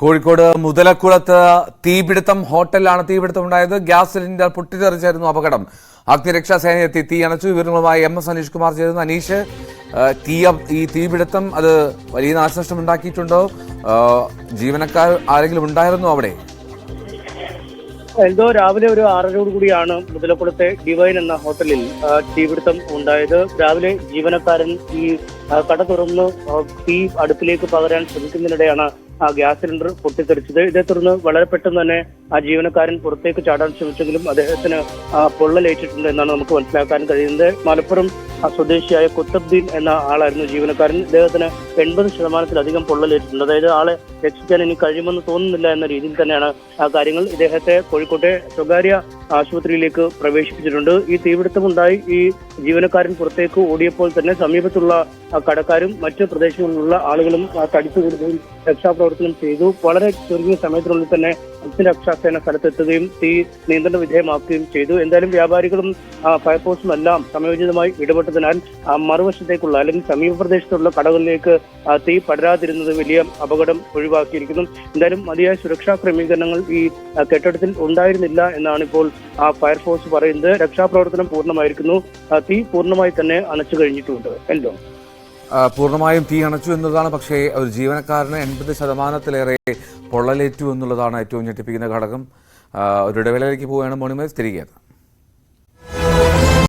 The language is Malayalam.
കോഴിക്കോട് മുതലക്കുളത്ത് തീപിടുത്തം ഹോട്ടലിലാണ് തീപിടുത്തം ഉണ്ടായത്. ഗ്യാസ് സിലിണ്ടർ പൊട്ടിത്തെറിച്ചായിരുന്നു അപകടം. അഗ്നിരക്ഷാ എത്തി തീ അണച്ചു. വിവരങ്ങളുമായി എം എസ് അനീഷ് കുമാർ ചേരുന്നു. അനീഷ് തീ ഈ തീപിടുത്തം അത് വലിയ നാശനഷ്ടം ഉണ്ടാക്കിയിട്ടുണ്ടോ? ജീവനക്കാർ ആരെങ്കിലും ഉണ്ടായിരുന്നു അവിടെ? എന്തോ രാവിലെ ഒരു ആറരയോട് കൂടിയാണ് മുതലക്കുളത്തെ ഡിവൈൻ എന്ന ഹോട്ടലിൽ തീപിടുത്തം ഉണ്ടായത്. രാവിലെ ജീവനക്കാരൻ ഈ കട തുറന്ന് തീ അടുപ്പിലേക്ക് പകരാൻ ശ്രമിക്കുന്നതിനിടെയാണ് ആ ഗ്യാസ് സിലിണ്ടർ പൊട്ടിത്തെറിച്ചത്. ഇതേ തുടർന്ന് വളരെ പെട്ടെന്ന് തന്നെ ആ ജീവനക്കാരൻ പുറത്തേക്ക് ചാടാൻ ശ്രമിച്ചെങ്കിലും അദ്ദേഹത്തിന് ആ, പൊള്ളലേറ്റിട്ടുണ്ട് എന്നാണ് നമുക്ക് മനസ്സിലാക്കാൻ കഴിയുന്നത്. മലപ്പുറം സ്വദേശിയായ കുത്തബ്ദീൻ എന്ന ആളായിരുന്നു ജീവനക്കാരൻ. ഇദ്ദേഹത്തിന് എൺപത് ശതമാനത്തിലധികം പൊള്ളലേറ്റിട്ടുണ്ട്. അതായത് ആളെ രക്ഷിക്കാൻ ഇനി കഴിയുമെന്ന് തോന്നുന്നില്ല എന്ന രീതിയിൽ തന്നെയാണ് ആ കാര്യങ്ങൾ ഇദ്ദേഹത്തെ കോഴിക്കോട്ടെ സ്വകാര്യ ആശുപത്രിയിലേക്ക് പ്രവേശിപ്പിച്ചിട്ടുണ്ട്. ഈ തീപിടുത്തമുണ്ടായി ഈ ജീവനക്കാരൻ പുറത്തേക്ക് ഓടിയപ്പോൾ തന്നെ സമീപത്തുള്ള കടക്കാരും മറ്റ് പ്രദേശങ്ങളിലുള്ള ആളുകളും തടിച്ചു കൂടുകയും രക്ഷാപ്രവർത്തനം ചെയ്തു. വളരെ ചുരുങ്ങിയ സമയത്തിനുള്ളിൽ തന്നെ അഗ്നിരക്ഷാസേന സ്ഥലത്തെത്തുകയും തീ നിയന്ത്രണ വിധേയമാക്കുകയും ചെയ്തു. എന്തായാലും വ്യാപാരികളും ഫയർഫോഴ്സും എല്ലാം സമയോചിതമായി ഇടപെട്ടതിനാൽ മറുവശത്തേക്കുള്ള അല്ലെങ്കിൽ സമീപ പ്രദേശത്തുള്ള കടകളിലേക്ക് തീ പടരാതിരുന്നത് വലിയ അപകടം ഒഴിവാക്കിയിരിക്കുന്നു. എന്തായാലും മതിയായ സുരക്ഷാ ക്രമീകരണങ്ങൾ ഈ കെട്ടിടത്തിൽ ഉണ്ടായിരുന്നില്ല എന്നാണ് ഇപ്പോൾ ആ ഫയർഫോഴ്സ് പറയുന്നത്. രക്ഷാപ്രവർത്തനം പൂർണമായിരിക്കുന്നു. തീ പൂർണമായി തന്നെ അണച്ചു കഴിഞ്ഞിട്ടുണ്ട്. എന്തോ പൂർണമായും തീ അണച്ചു എന്നതാണ് പക്ഷേ ഒരു ജീവനക്കാരന് എൺപത് ശതമാനത്തിലേറെ പൊള്ളലേറ്റു എന്നുള്ളതാണ് ഏറ്റവും ഞെട്ടിപ്പിക്കുന്ന ഘടകം. ഒരു ഇടവേളയിലേക്ക് പോവുകയാണ് മോണിമേസ് തിരികെ